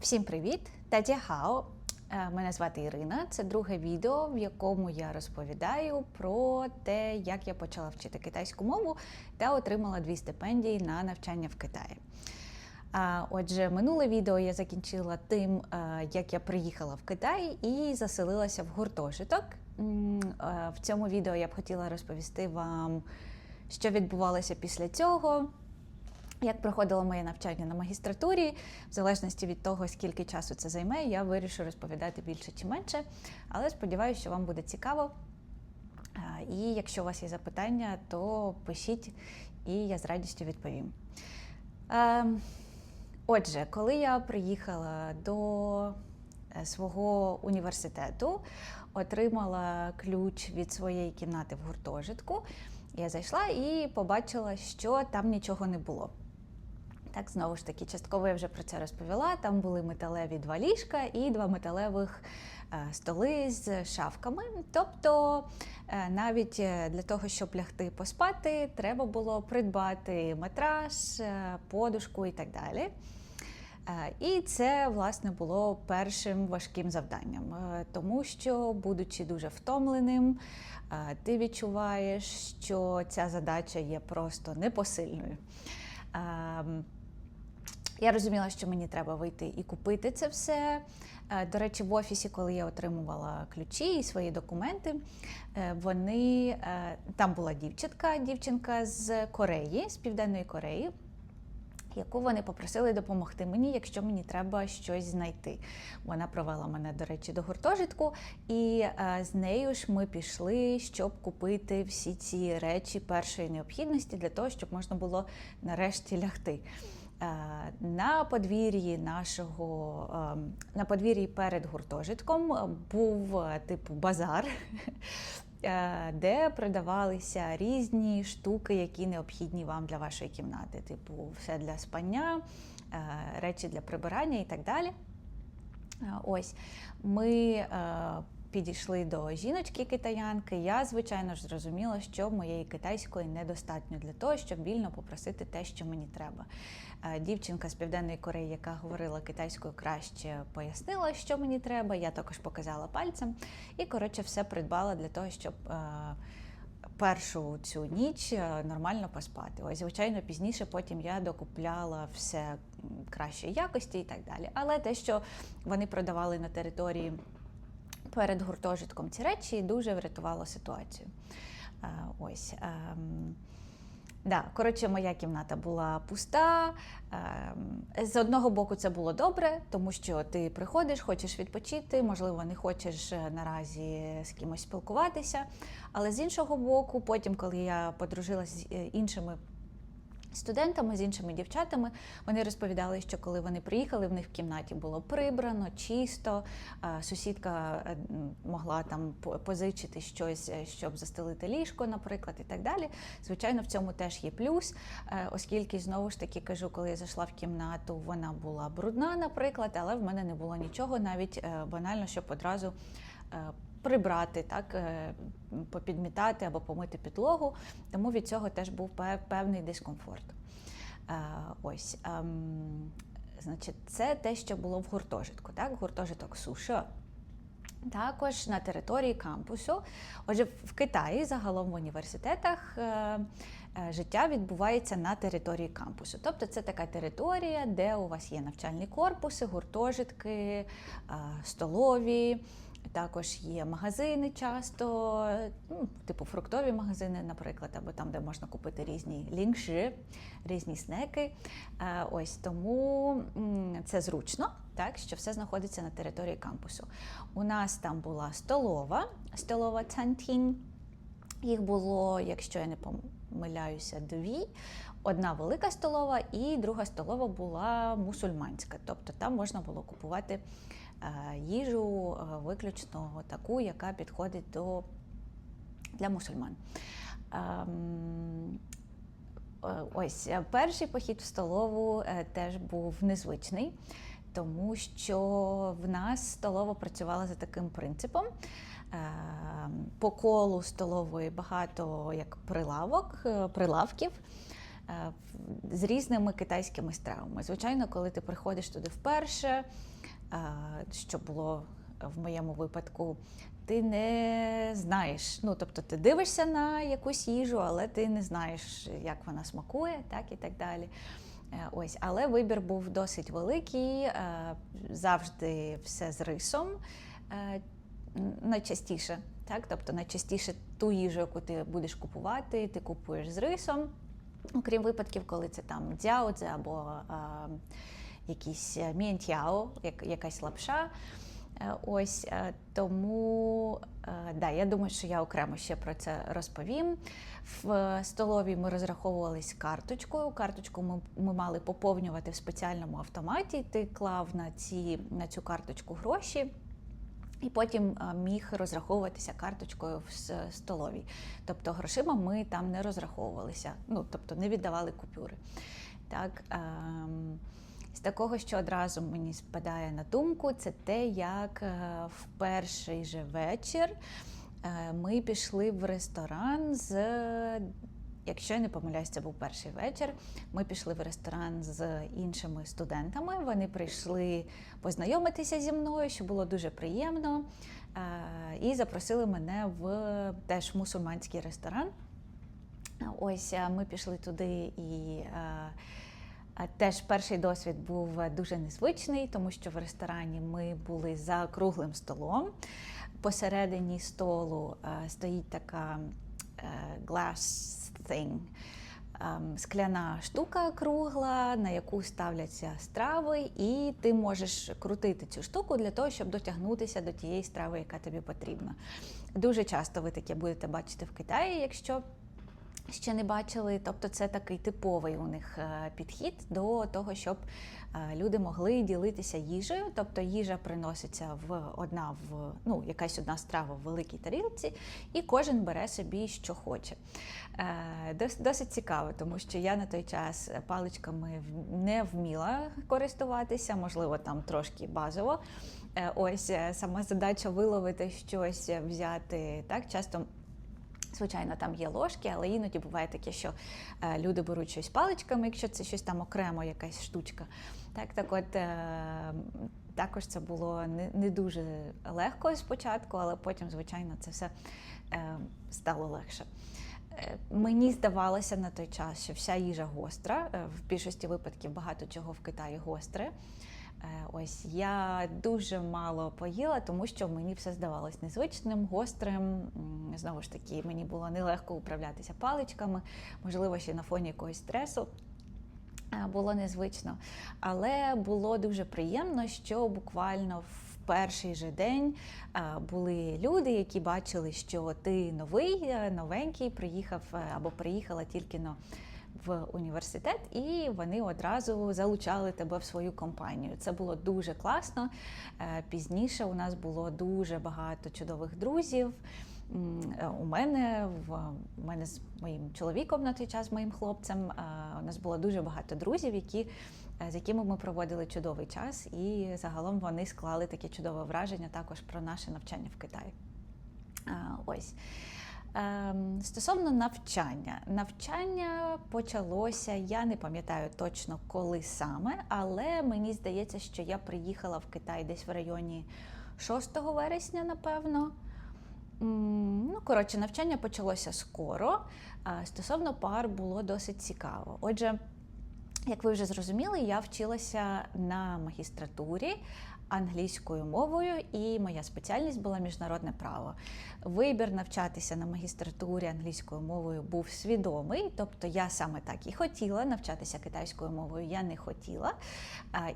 Всім привіт! Хао. Е, Мене звати Ірина. Це друге відео, в якому я розповідаю про те, як я почала вчити китайську мову та отримала дві стипендії на навчання в Китаї. Отже, минуле відео я закінчила тим, е, як я приїхала в Китай і заселилася в гуртожиток. Е, В цьому відео я б хотіла розповісти вам, що відбувалося після цього. Як проходило моє навчання на магістратурі, в залежності від того, скільки часу це займе, я вирішу розповідати більше чи менше. Але сподіваюся, що вам буде цікаво. І якщо у вас є запитання, то пишіть, і я з радістю відповім. Ем, Отже, коли я приїхала до е, свого університету, отримала ключ від своєї кімнати в гуртожитку, я зайшла і побачила, що там нічого не було. Так, знову ж таки, частково я вже про це розповіла. Там були металеві два ліжка і два металевих е, столи з шафками. Тобто, е, навіть е, для того, щоб лягти поспати, треба було придбати матрас, подушку і так далі. І це власне було першим важким завданням, тому що, будучи дуже втомленим, ти відчуваєш, що ця задача є просто непосильною. Я розуміла, що мені треба вийти і купити це все. Е, До речі, в офісі, коли я отримувала ключі і свої документи, е, вони е, там була дівчинка, дівчинка з Кореї, з Південної Кореї яку вони попросили допомогти мені, якщо мені треба щось знайти. Вона провела мене, до речі, до гуртожитку, і з нею ж ми пішли, щоб купити всі ці речі першої необхідності для того, щоб можна було нарешті лягти. Е, На подвір'ї нашого е, на подвір'ї перед гуртожитком е, був типу базар, де продавалися різні штуки, які необхідні вам для вашої кімнати, типу все для спання, речі для прибирання і так далі. Ось ми підійшли до жіночки китаянки. Я, звичайно ж, зрозуміла, що моєї китайської недостатньо для того, щоб вільно попросити те, що мені треба. Е, Дівчинка з Південної Кореї, яка говорила китайською краще, пояснила, що мені треба. Я також показала пальцем і, коротше, все придбала для того, щоб. е, Першу цю ніч е, нормально поспати. Ось, звичайно, пізніше потім я докупляла все кращої якості і так далі. Але те, що вони продавали на території перед гуртожитком ці речі, дуже врятувало ситуацію. Е, Ось. ем, Да, коротше, моя кімната була пуста. Ем, З одного боку, це було добре, тому що ти приходиш, хочеш відпочити, можливо, не хочеш е, наразі з кимось спілкуватися. Але з іншого боку, потім, коли я подружилася з е, іншими студентами, з іншими дівчатами, вони розповідали, що коли вони приїхали, в них в кімнаті було прибрано, чисто. Сусідка е, могла там позичити щось, е, щоб застелити ліжко, наприклад, і так далі. Звичайно, в цьому теж є плюс, е, оскільки знову ж таки кажу, коли я зайшла в кімнату, вона була брудна, наприклад, але в мене не було нічого, навіть банально, щоб одразу. Прибрати, так, е, попідмітати або помити підлогу, тому від цього теж був певний дискомфорт. Е, Ось, ем, значить, це те, що було в гуртожитку, так, гуртожиток Сушо. Також на території кампусу. Отже, в Китаї загалом в університетах е, життя відбувається на території кампусу. Тобто це така територія, де у вас є навчальні корпуси, гуртожитки, столові. Також є магазини часто, ну, типу фруктові магазини, наприклад, або там, де можна купити різні лінгши, різні снеки. Е, Ось тому це зручно, так, що все знаходиться на території кампусу. У нас там була столова, столова цантін. Їх було, якщо я не помиляюся, дві. Одна велика столова і друга столова була мусульманська. Тобто там можна було купувати їжу е, виключно таку, яка підходить до, для мусульман. Ем, е, Ось е, перший похід в столову е, теж був незвичний, тому що в нас столова працювала за таким принципом. Е, По колу столової багато як прилавок, е, прилавків. е, з різними китайськими стравами. Звичайно, коли ти приходиш туди вперше, е, що було в моєму випадку, ти не знаєш. Ну, тобто ти дивишся на якусь їжу, але ти не знаєш, як вона смакує, так і так далі. Е, Ось, але вибір був досить великий, е, завжди все з рисом. е, Найчастіше, так? Тобто найчастіше ту їжу, яку ти будеш купувати, ти купуєш з рисом. Окрім випадків, коли це там дзяодзе або якийсь е, як, якась лапша. Е, Ось е, тому да, я думаю, що я окремо ще про це розповім. В столовій ми розраховувались карточкою. Карточку ми, ми мали поповнювати в спеціальному автоматі. Ти клав на, ці, на цю карточку гроші. І потім міг розраховуватися карточкою в столовій. Тобто грошима ми там не розраховувалися, ну тобто не віддавали купюри. Так, ем, з такого, що одразу мені спадає на думку, це те, як е, в перший же вечір е, ми пішли в ресторан з. Якщо я не помиляюсь, це був перший вечір. Ми пішли в ресторан з іншими студентами. Вони прийшли познайомитися зі мною, що було дуже приємно. Е, І запросили мене в теж мусульманський ресторан. Ось ми пішли туди і. Теж перший досвід був дуже незвичний, тому що в ресторані ми були за круглим столом. Посередині столу е, стоїть така е, glass thing, ем, скляна штука кругла, на яку ставляться страви, і ти можеш крутити цю штуку для того, щоб дотягнутися до тієї страви, яка тобі потрібна. Дуже часто ви таке будете бачити в Китаї, якщо ще не бачили. Тобто, це такий типовий у них е, підхід до того, щоб е, люди могли ділитися їжею. Тобто їжа приноситься в одна в ну, якась одна страва в великій тарілці, і кожен бере собі, що хоче. Е, Досить цікаво, тому що я на той час паличками не вміла користуватися, можливо, там трошки базово. Ось сама задача виловити щось, взяти так часто. Звичайно, там є ложки, але іноді буває таке, що е, люди беруть щось паличками, якщо це щось там окремо, якась штучка. Так, так от е, також це було не, не дуже легко спочатку, але потім, звичайно, це все е, стало легше. Мені здавалося на той час, що вся їжа гостра. В більшості випадків багато чого в Китаї гостре. Е, Ось я дуже мало поїла, тому що мені все здавалось незвичним, гострим. Знову ж таки, мені було нелегко управлятися паличками, можливо, ще на фоні якогось стресу. е, Було незвично, але було дуже приємно, що буквально в перший же день е, були люди, які бачили, що ти новий, новенький, приїхав або приїхала тільки но в університет, і вони одразу залучали тебе в свою компанію. Це було дуже класно. Е, Пізніше у нас було дуже багато чудових друзів. У мене в мене з моїм чоловіком на той час, моїм хлопцем, е, у нас було дуже багато друзів, які, е, з якими ми проводили чудовий час, і загалом вони склали таке чудове враження також про наше навчання в Китаї. Ось. Ем, Стосовно навчання, навчання почалося, я не пам'ятаю точно коли саме, але мені здається, що я приїхала в Китай десь в районі 6 вересня, напевно. Ну, коротше, навчання почалося скоро. Стосовно пар було досить цікаво. Отже, як ви вже зрозуміли, я вчилася на магістратурі англійською мовою, і моя спеціальність була міжнародне право. Вибір навчатися на магістратурі англійською мовою був свідомий, тобто я саме так і хотіла навчатися китайською мовою, я не хотіла.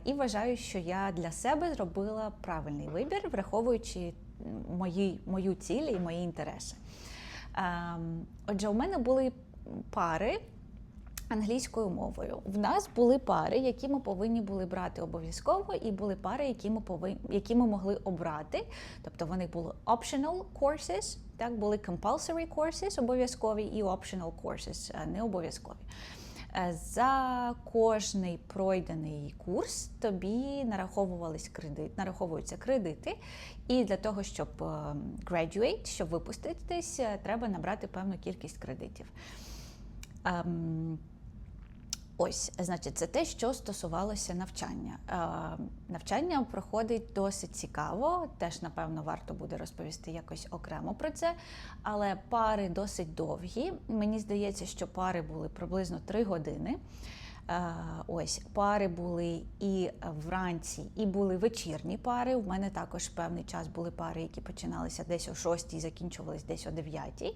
І вважаю, що я для себе зробила правильний вибір, враховуючи мої, мою ціль і мої інтереси. Ем, Отже, у мене були пари англійською мовою. В нас були пари, які ми повинні були брати обов'язково, і були пари, які ми повинні, які ми могли обрати. Тобто вони були optional courses, так були compulsory courses обов'язкові і optional courses е, не обов'язкові. Е, За кожний пройдений курс тобі нараховувались кредит, нараховуються кредити, і для того, щоб е, graduate, щоб випуститись, треба набрати певну кількість кредитів. Ось, значить, це те, що стосувалося навчання. Е, навчання проходить досить цікаво. Теж, напевно, варто буде розповісти якось окремо про це. Але пари досить довгі. Мені здається, що пари були приблизно 3 години. Е, ось пари були і вранці, і були вечірні пари. У мене також певний час були пари, які починалися десь о 6 і закінчувались десь о 9.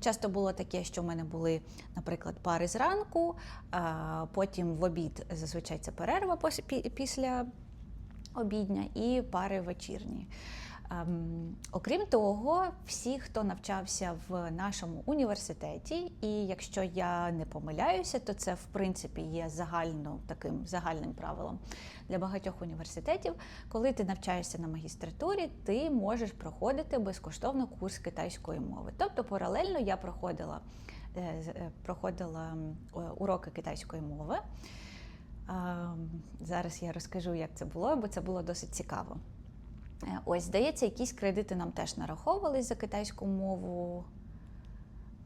Часто було таке, що в мене були, наприклад, пари зранку, потім в обід зазвичай це перерва після обідня, і пари вечірні. Ем, окрім того, всі, хто навчався в нашому університеті, і якщо я не помиляюся, то це в принципі є загально таким загальним правилом для багатьох університетів. Коли ти навчаєшся на магістратурі, ти можеш проходити безкоштовно курс китайської мови. Тобто, паралельно я проходила, е, е, проходила уроки китайської мови. Ем, зараз я розкажу, як це було, бо це було досить цікаво. Е, ось, здається, якісь кредити нам теж нараховувались за китайську мову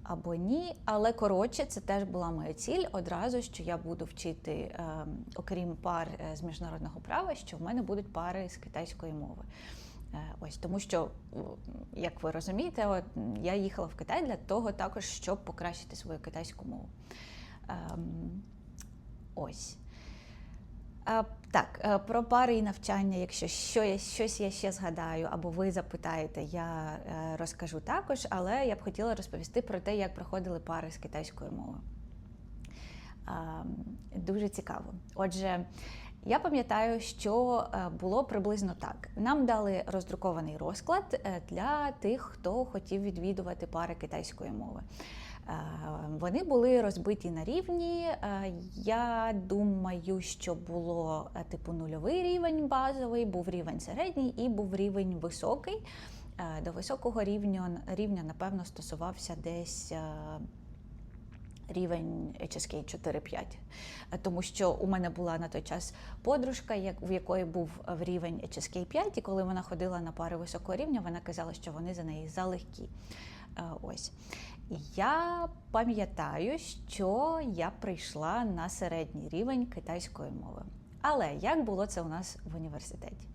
або ні. Але коротше, це теж була моя ціль одразу, що я буду вчити, е, окрім пар е, з міжнародного права, що в мене будуть пари з китайської мови. Ось тому, що, як ви розумієте, от я їхала в Китай для того, також щоб покращити свою китайську мову. Ем, ось. Так, е, про пари і навчання, якщо що я, щось я ще згадаю, або ви запитаєте, я е, розкажу також, але я б хотіла розповісти про те, як проходили пари з китайської мови. Дуже цікаво. Отже, я пам'ятаю, що е, було приблизно так: нам дали роздрукований розклад для тих, хто хотів відвідувати пари китайської мови. Е, вони були розбиті на рівні. Е, я думаю, що було е, типу нульовий рівень базовий, був рівень середній і був рівень високий. До високого рівня, рівня напевно, стосувався десь. Рівень HSK 4-5. тому що у мене була на той час подружка, в якої був в рівень HSK 5, і коли вона ходила на пари високого рівня, вона казала, що вони за неї залегкі. Ось. Я пам'ятаю, що я прийшла на середній рівень китайської мови. Але як було це у нас в університеті?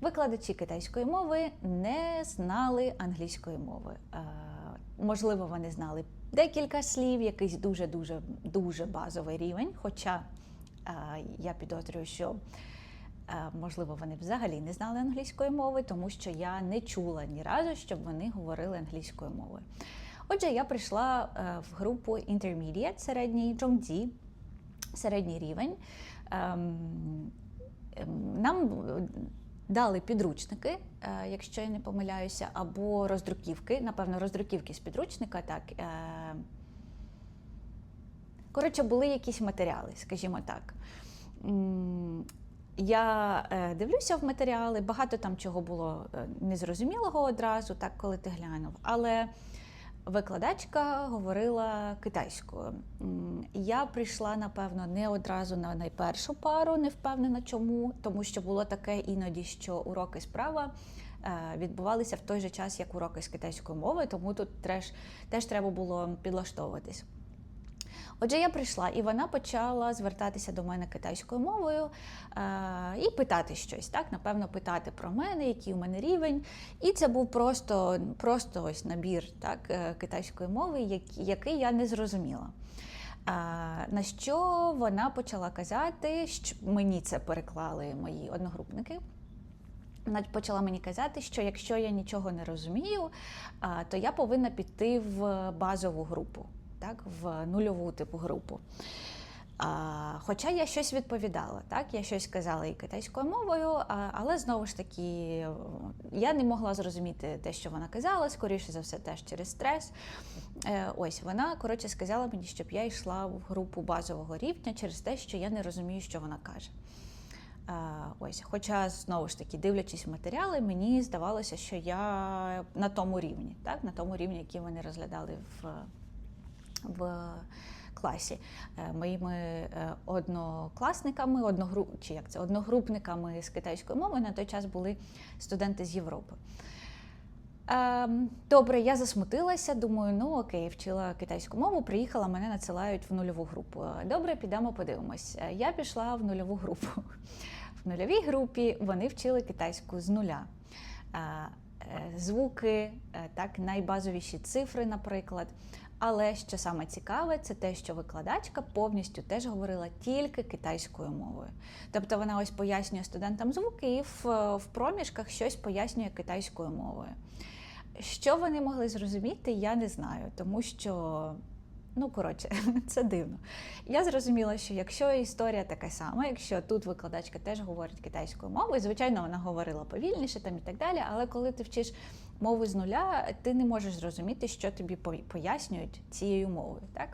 Викладачі китайської мови не знали англійської мови. Е, можливо, вони знали декілька слів, якийсь дуже-дуже дуже базовий рівень. Хоча е, я підозрюю, що е, можливо вони взагалі не знали англійської мови, тому що я не чула ні разу, щоб вони говорили англійською мовою. Отже, я прийшла е, в групу Intermediate, середній Джомді, середній рівень. Ем, ем, нам дали підручники, е, якщо я не помиляюся, або роздруківки, напевно, роздруківки з підручника. так. Е. Коротше, були якісь матеріали, скажімо так. Я дивлюся в матеріали, багато там чого було незрозумілого одразу, так, коли ти глянув. Але Викладачка говорила китайською. Я прийшла, напевно, не одразу на найпершу пару, не впевнена чому, тому що було таке іноді, що уроки справа е, відбувалися в той же час, як уроки з китайської мови, тому тут теж, теж треба було підлаштовуватись. Отже, я прийшла, і вона почала звертатися до мене китайською мовою е, і питати щось. Так, напевно, питати про мене, який у мене рівень. І це був просто просто ось набір так, е, китайської мови, який я не зрозуміла. А, На що вона почала казати, що мені це переклали мої одногрупники. Вона почала мені казати, що якщо я нічого не розумію, то я повинна піти в базову групу так, в нульову типу групу. А, Хоча я щось відповідала, так, я щось казала і китайською мовою, а, але знову ж таки я не могла зрозуміти те, що вона казала, скоріше за все, теж через стрес. Е, Ось вона коротше сказала мені, щоб я йшла в групу базового рівня через те, що я не розумію, що вона каже. Ось, Хоча, знову ж таки, дивлячись матеріали, мені здавалося, що я на тому рівні, так, на тому рівні, який вони розглядали в в класі. Е, моїми е, однокласниками, одногруп... чи як це, одногрупниками з китайської мови на той час були студенти з Європи. Ем, Добре, я засмутилася. Думаю, ну окей, вчила китайську мову, приїхала, мене надсилають в нульову групу. Добре, підемо подивимось. Е, Я пішла в нульову групу. В нульовій групі вони вчили китайську з нуля. Е, е, Звуки, е, так, найбазовіші цифри, наприклад. Але що саме цікаве, це те, що викладачка повністю теж говорила тільки китайською мовою. Тобто вона ось пояснює студентам звуки і в, в проміжках щось пояснює китайською мовою. Що вони могли зрозуміти, я не знаю, тому що. Ну, коротше, це дивно. Я зрозуміла, що якщо історія така сама, якщо тут викладачка теж говорить китайською мовою, звичайно, вона говорила повільніше там і так далі, але коли ти вчиш мову з нуля, ти не можеш зрозуміти, що тобі пояснюють цією мовою. так?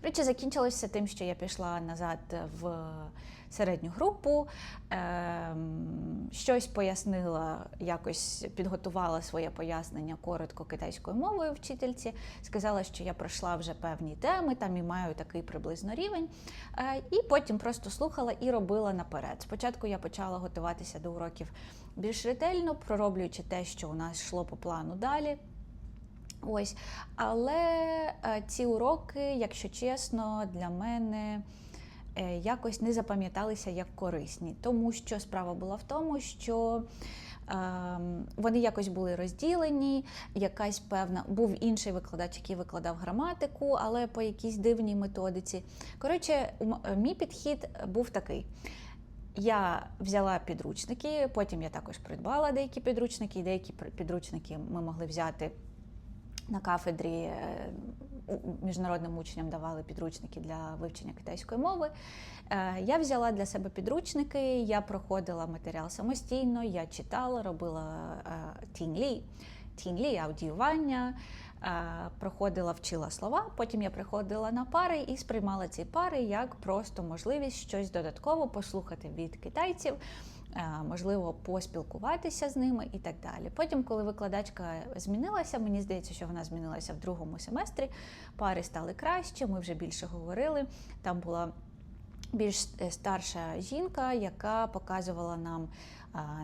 Коротше, закінчилося тим, що я пішла назад в середню групу, ем, щось пояснила, якось підготувала своє пояснення коротко китайською мовою вчительці. Сказала, що я пройшла вже певні теми, там і маю такий приблизно рівень. Е, і потім просто слухала і робила наперед. Спочатку я почала готуватися до уроків більш ретельно, пророблюючи те, що у нас йшло по плану далі. Ось, але е, ці уроки, якщо чесно, для мене е, якось не запам'яталися як корисні, тому що справа була в тому, що е, вони якось були розділені, якась певна був інший викладач, який викладав граматику, але по якійсь дивній методиці. Коротше, мій підхід був такий. Я взяла підручники, потім я також придбала деякі підручники, і деякі підручники ми могли взяти. На кафедрі е, міжнародним учням давали підручники для вивчення китайської мови. Е, я взяла для себе підручники, я проходила матеріал самостійно, я читала, робила е, тінлі, тінлі, аудіювання, проходила, вчила слова. Потім я приходила на пари і сприймала ці пари як просто можливість щось додатково послухати від китайців. Е, можливо, поспілкуватися з ними і так далі. Потім, коли викладачка змінилася, мені здається, що вона змінилася в другому семестрі. Пари стали краще, ми вже більше говорили. Там була більш е, старша жінка, яка показувала нам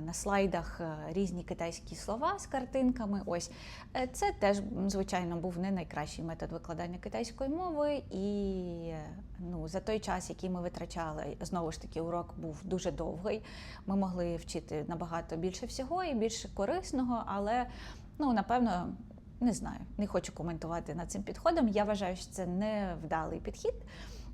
на слайдах е, різні китайські слова з картинками. Ось це теж, звичайно, був не найкращий метод викладання китайської мови, і ну, за той час, який ми витрачали, знову ж таки, урок був дуже довгий. Ми могли вчити набагато більше всього і більше корисного, але ну, напевно. Не знаю, не хочу коментувати над цим підходом. Я вважаю, що це не вдалий підхід.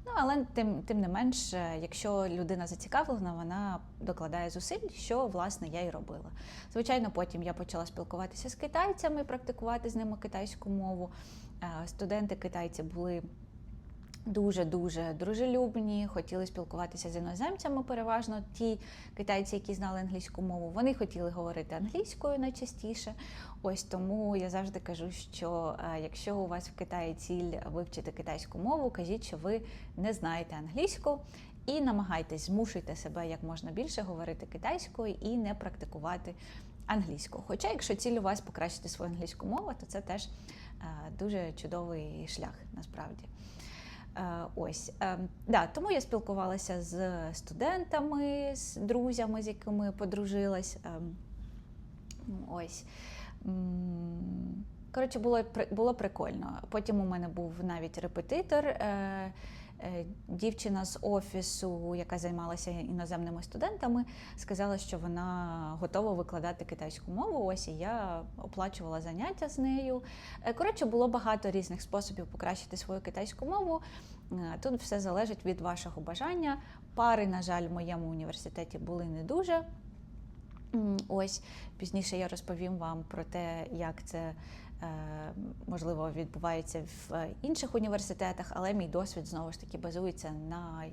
Ну, але тим тим не менш, якщо людина зацікавлена, вона докладає зусиль, що власне я і робила. Звичайно, потім я почала спілкуватися з китайцями, практикувати з ними китайську мову. Студенти китайці були дуже-дуже дружелюбні, хотіли спілкуватися з іноземцями. Переважно ті китайці, які знали англійську мову, вони хотіли говорити англійською найчастіше. Ось тому я завжди кажу, що е, якщо у вас в Китаї ціль вивчити китайську мову, кажіть, що ви не знаєте англійську. І намагайтесь змушуйте себе як можна більше говорити китайською і не практикувати англійську. Хоча, якщо ціль у вас покращити свою англійську мову, то це теж е, дуже чудовий шлях насправді. Е, ось е, да, тому я спілкувалася з студентами, з друзями, з якими подружилась. Е, ось. Коротше, було було прикольно. Потім у мене був навіть репетитор. Е, дівчина з офісу, яка займалася іноземними студентами, сказала, що вона готова викладати китайську мову. Ось і я оплачувала заняття з нею. Е, коротше, було багато різних способів покращити свою китайську мову. Е, тут все залежить від вашого бажання. Пари, на жаль, в моєму університеті були не дуже. Ось пізніше я розповім вам про те, як це можливо, відбувається в інших університетах, але мій досвід знову ж таки базується на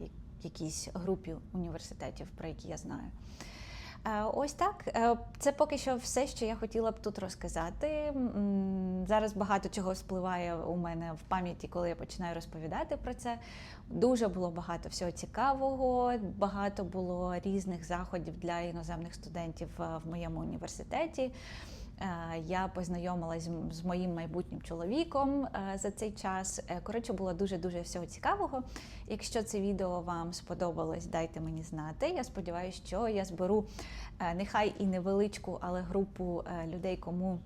якійсь групі університетів, про які я знаю. Е, ось так. Е, це поки що все, що я хотіла б тут розказати. Зараз багато чого спливає у мене в пам'яті, коли я починаю розповідати про це. Дуже було багато всього цікавого, багато було різних заходів для іноземних студентів в моєму університеті. Е, я познайомилась з моїм майбутнім чоловіком е, за цей час. Е, коротше, було дуже-дуже всього цікавого. Якщо це відео вам сподобалось, дайте мені знати. Я сподіваюся, що я зберу нехай і невеличку, але групу людей, кому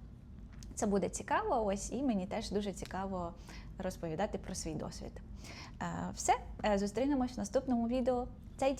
Це буде цікаво, ось і мені теж дуже цікаво розповідати про свій досвід. Все, зустрінемось в наступному відео. Цей